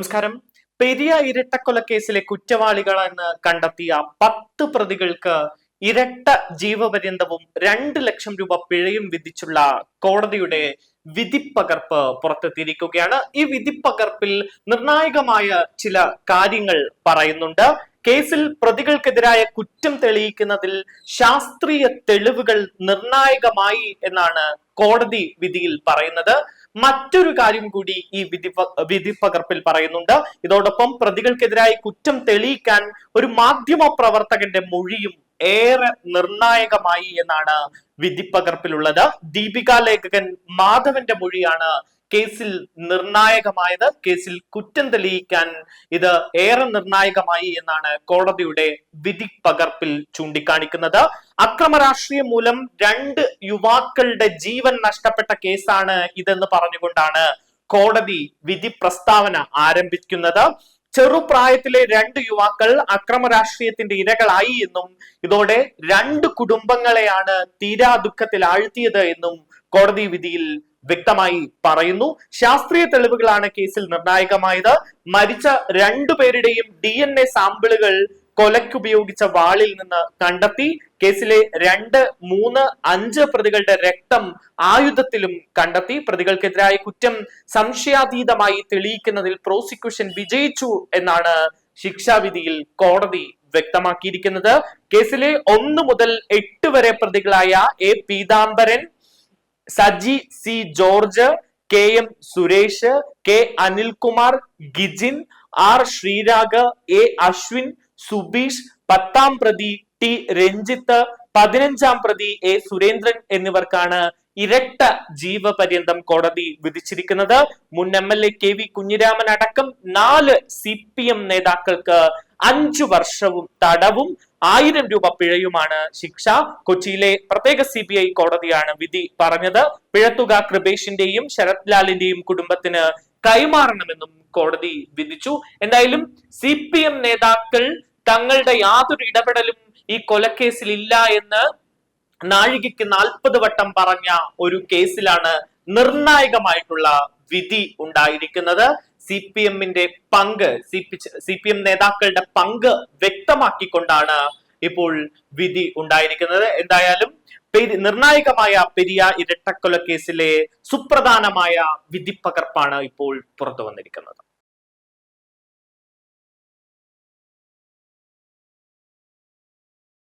നമസ്കാരം. പെരിയ ഇരട്ടക്കൊലക്കേസിലെ കുറ്റവാളികളെന്ന് കണ്ടെത്തിയ പത്ത് പ്രതികൾക്ക് ഇരട്ട ജീവപര്യന്തവും രണ്ട് ലക്ഷം രൂപ പിഴയും വിധിച്ചുള്ള കോടതിയുടെ വിധിപ്പകർപ്പ് പുറത്തെത്തിയിരിക്കുകയാണ്. ഈ വിധിപ്പകർപ്പിൽ നിർണായകമായ ചില കാര്യങ്ങൾ പറയുന്നുണ്ട്. കേസിൽ പ്രതികൾക്കെതിരായ കുറ്റം തെളിയിക്കുന്നതിൽ ശാസ്ത്രീയ തെളിവുകൾ നിർണായകമായി എന്നാണ് കോടതി വിധിയിൽ പറയുന്നത്. മറ്റൊരു കാര്യം കൂടി ഈ വിധി വിധി പകർപ്പിൽ പറയുന്നുണ്ട്. ഇതോടൊപ്പം പ്രതികൾക്കെതിരായി കുറ്റം തെളിയിക്കാൻ ഒരു മാധ്യമ പ്രവർത്തകന്റെ മൊഴിയും ഏറെ നിർണായകമായി എന്നാണ് വിധിപ്പകർപ്പിലുള്ളത് ദീപിക ലേഖകൻ മാധവന്റെ മൊഴിയാണ് കേസിൽ നിർണായകമായത് കേസിൽ കുറ്റം തെളിയിക്കാൻ ഇത് ഏറെ നിർണായകമായി എന്നാണ് കോടതിയുടെ വിധി പകർപ്പിൽ ചൂണ്ടിക്കാണിക്കുന്നത്. അക്രമ രാഷ്ട്രീയം മൂലം രണ്ട് യുവാക്കളുടെ ജീവൻ നഷ്ടപ്പെട്ട കേസാണ് ഇതെന്ന് പറഞ്ഞുകൊണ്ടാണ് കോടതി വിധി പ്രസ്താവന ആരംഭിക്കുന്നത്. ചെറുപ്രായത്തിലെ രണ്ട് യുവാക്കൾ അക്രമ രാഷ്ട്രീയത്തിന്റെ ഇരകളായി എന്നും ഇതോടെ രണ്ട് കുടുംബങ്ങളെയാണ് തീരാ ദുഃഖത്തിൽ ആഴ്ത്തിയത് എന്നും കോടതി വിധിയിൽ വ്യക്തമായി പറയുന്നു. ശാസ്ത്രീയ തെളിവുകളാണ് കേസിൽ നിർണായകമായത്. മരിച്ച രണ്ടുപേരുടെയും ഡി എൻ എ സാമ്പിളുകൾ കൊലയ്ക്കുപയോഗിച്ച വാളിൽ നിന്ന് കണ്ടെത്തി. കേസിലെ രണ്ട് മൂന്ന് അഞ്ച് പ്രതികളുടെ രക്തം ആയുധത്തിലും കണ്ടെത്തി. പ്രതികൾക്കെതിരായ കുറ്റം സംശയാതീതമായി തെളിയിക്കുന്നതിൽ പ്രോസിക്യൂഷൻ വിജയിച്ചു എന്നാണ് ശിക്ഷാവിധിയിൽ കോടതി വ്യക്തമാക്കിയിരിക്കുന്നത്. കേസിലെ ഒന്ന് മുതൽ എട്ട് വരെ പ്രതികളായ A Peethambaran Saji C George K M Suresh K Anilkumar Gijin R Sreerag A Aswin Subeesh പത്താം പ്രതി ടി രഞ്ജിത്ത് പതിനഞ്ചാം പ്രതി എ സുരേന്ദ്രൻ എന്നിവർക്കാണ് ഇരട്ട ജീവപര്യന്തം കോടതി വിധിച്ചിരിക്കുന്നത്. മുൻ M L A K V Kunhiraman അടക്കം നാല് സി പി എം നേതാക്കൾക്ക് അഞ്ചു വർഷവും തടവും ആയിരം രൂപ പിഴയുമാണ് ശിക്ഷ. കൊച്ചിയിലെ പ്രത്യേക സി ബി ഐ കോടതിയാണ് വിധി പറഞ്ഞത്. പിഴത്തുക കൃപേഷിന്റെയും ശരത് ലാലിന്റെയും കുടുംബത്തിന് കൈമാറണമെന്നും കോടതി വിധിച്ചു. എന്തായാലും സി പി എം നേതാക്കൾ തങ്ങളുടെ യാതൊരു ഇടപെടലും ഈ കൊലക്കേസിൽ ഇല്ല എന്ന് നാഴികയ്ക്ക് നാൽപ്പത് വട്ടം പറഞ്ഞ ഒരു കേസിലാണ് നിർണായകമായിട്ടുള്ള വിധി ഉണ്ടായിരിക്കുന്നത്. സി പി എമ്മിന്റെ പങ്ക് സി പി എം നേതാക്കളുടെ പങ്ക് വ്യക്തമാക്കിക്കൊണ്ടാണ് ഇപ്പോൾ വിധി ഉണ്ടായിരിക്കുന്നത്. എന്തായാലും നിർണായകമായ പെരിയ ഇരട്ടക്കൊല കേസിലെ സുപ്രധാനമായ വിധിപ്പകർപ്പാണ് ഇപ്പോൾ പുറത്തു വന്നിരിക്കുന്നത്